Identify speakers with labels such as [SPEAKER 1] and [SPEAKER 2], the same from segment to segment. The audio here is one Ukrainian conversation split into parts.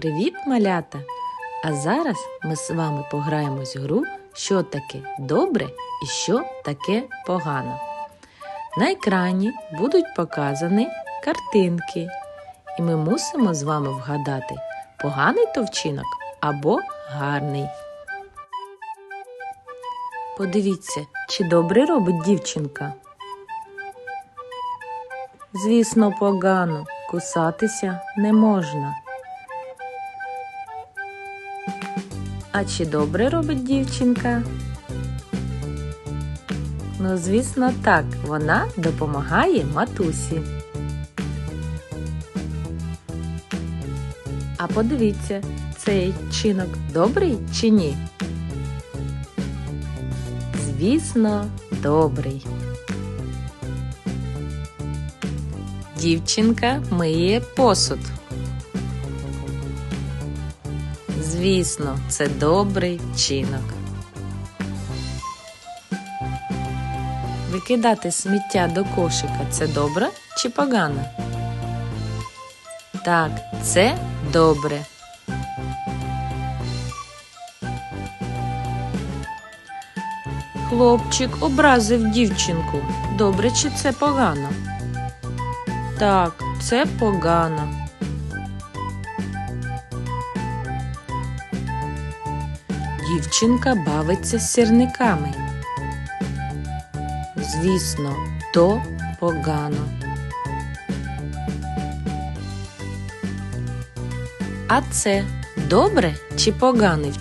[SPEAKER 1] Привіт, малята! А зараз ми з вами пограємось в гру, що таке добре і що таке погано. На екрані будуть показані картинки, і ми мусимо з вами вгадати, поганий то вчинок або гарний. Подивіться, чи добре робить дівчинка. Звісно, погано, кусатися не можна. А чи добре робить дівчинка? Ну, звісно, так, вона допомагає матусі. А подивіться, цей чинок добрий чи ні? Звісно, добрий. Дівчинка миє посуд. Звісно, це добрий вчинок. Викидати сміття до кошика це добре чи погано? Так, це добре. Хлопчик образив дівчинку. Добре чи це погано? Так, це погано. Дівчинка бавиться з сірниками. Звісно, то погано. А це добре чи поганий?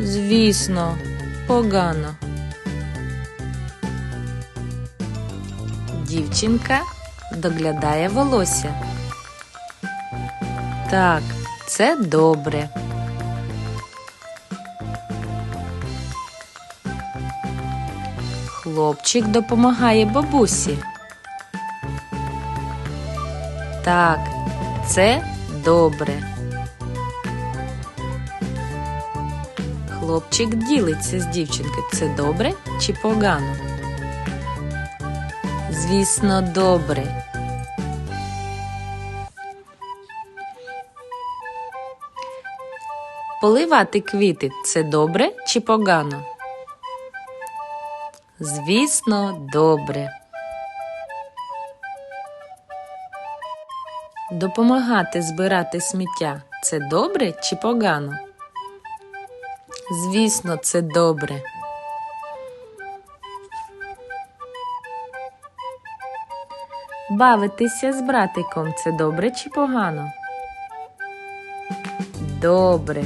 [SPEAKER 1] Звісно, погано. Дівчинка доглядає волосся. Так, це добре. Хлопчик допомагає бабусі. Так, це добре. Хлопчик ділиться з дівчинки. Це добре чи погано? Звісно, добре. Поливати квіти це добре чи погано? Звісно, добре. Допомагати збирати сміття це добре чи погано? Звісно, це добре. Бавитися з братиком це добре чи погано? Добре.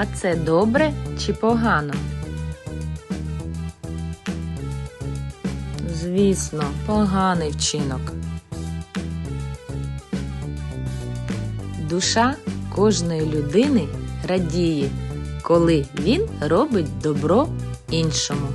[SPEAKER 1] А це добре чи погано? Звісно, поганий вчинок. Душа кожної людини радіє, коли він робить добро іншому.